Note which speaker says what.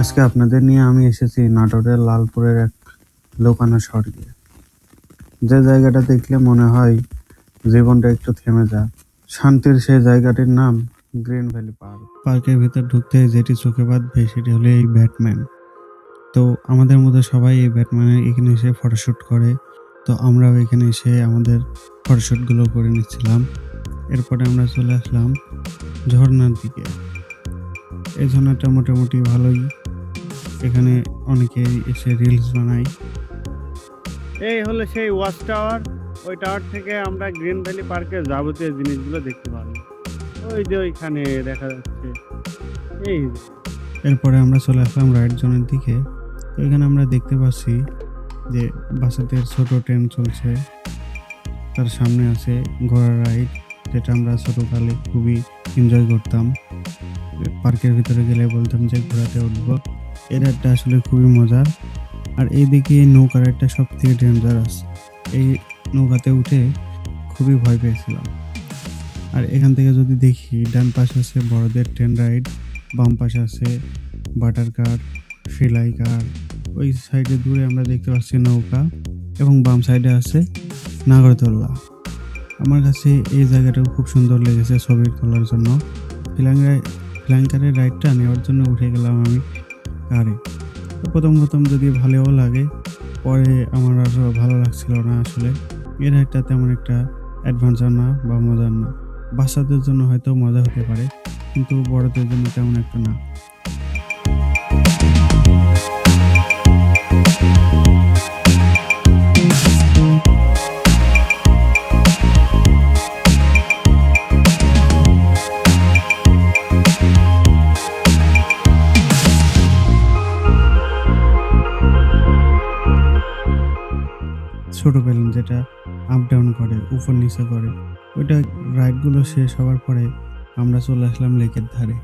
Speaker 1: আজকে আপনাদের নিয়ে আমি এসেছি নাটোরের লালপুরের এক লোকানো স্বর্গে যে জায়গাটা দেখলে মনে হয় জীবনটা একটু থেমে যায়। শান্তির সেই জায়গাটির নাম গ্রিন ভ্যালি পার্ক। পার্কের ভিতর ঢুকতে যেটি চোখে বাঁধবে সেটি হলো এই ব্যাটম্যান। তো আমাদের মধ্যে সবাই এই ব্যাটম্যানের এখানে এসে ফটোশ্যুট করে। তো আমরাও এখানে এসে আমাদের ফটোশ্যুটগুলো করে নিচ্ছিলাম। এরপরে আমরা চলে আসলাম ঝর্নার দিকে। এই ঝর্ণাটা মোটামুটি ভালোই এখানে অনেকেই এসে রিলস বানায়। এই হলো সেই ওয়াচ টাওয়ার ওই টাওয়ার থেকে আমরা গ্রিন ভ্যালি পার্কের যাবতীয় জিনিসগুলো দেখতে পারব ওই যে ওইখানে দেখা যাচ্ছে। এই এরপরে আমরা চলে আসলাম রাইড জোনের দিকে। তো এখানে আমরা দেখতে পাচ্ছি যে বাচ্চাদের ছোট ট্রেন চলছে। তার সামনে আছে ঘোড়ার রাইড যেটা আমরা ছোটকালে খুবই এনজয় করতাম। পার্কের ভিতরে গেলে বলতাম যে ঘোড়াতে উঠবো। এই রাইডটা আসলে খুবই মজার। আর এইদিকে এই নৌকা রাইডটা সব থেকে ডেঞ্জারাস এই নৌকাতে উঠে খুবই ভয় পেয়েছিলাম। আর এখান থেকে যদি দেখি, ডান পাশে আছে বড়দের ট্রেন রাইড বাম পাশে আছে বাটার কার সেলাই কার ওই সাইডে দূরে আমরা দেখতে পাচ্ছি নৌকা এবং বাম সাইডে আছে নাগরদোল্লা। আমার কাছে এই জায়গাটাও খুব সুন্দর লেগেছে ছবি তোলার জন্য। ফিলাঙ্গায় ফ্ল্যাঙ্কারের রাইডটা নেওয়ার জন্য উঠে গেলাম আমি। কারে তো প্রথম প্রথম যদি ভালোও লাগে, পরে আমার আর ভালো লাগছিল না আসলে। এর একটা তেমন একটা অ্যাডভেঞ্চার না বা মজার না। বাচ্চাদের জন্য হয়তো মজা হতে পারে, কিন্তু বড়দের জন্য তেমন একটা না। ছোট বেলুন যেটা আপ ডাউন করে, উপর নিচে করে, ওইটা রাইডগুলো শেষ হওয়ার পরে আমরা চলে আসলাম লেকের ধারে।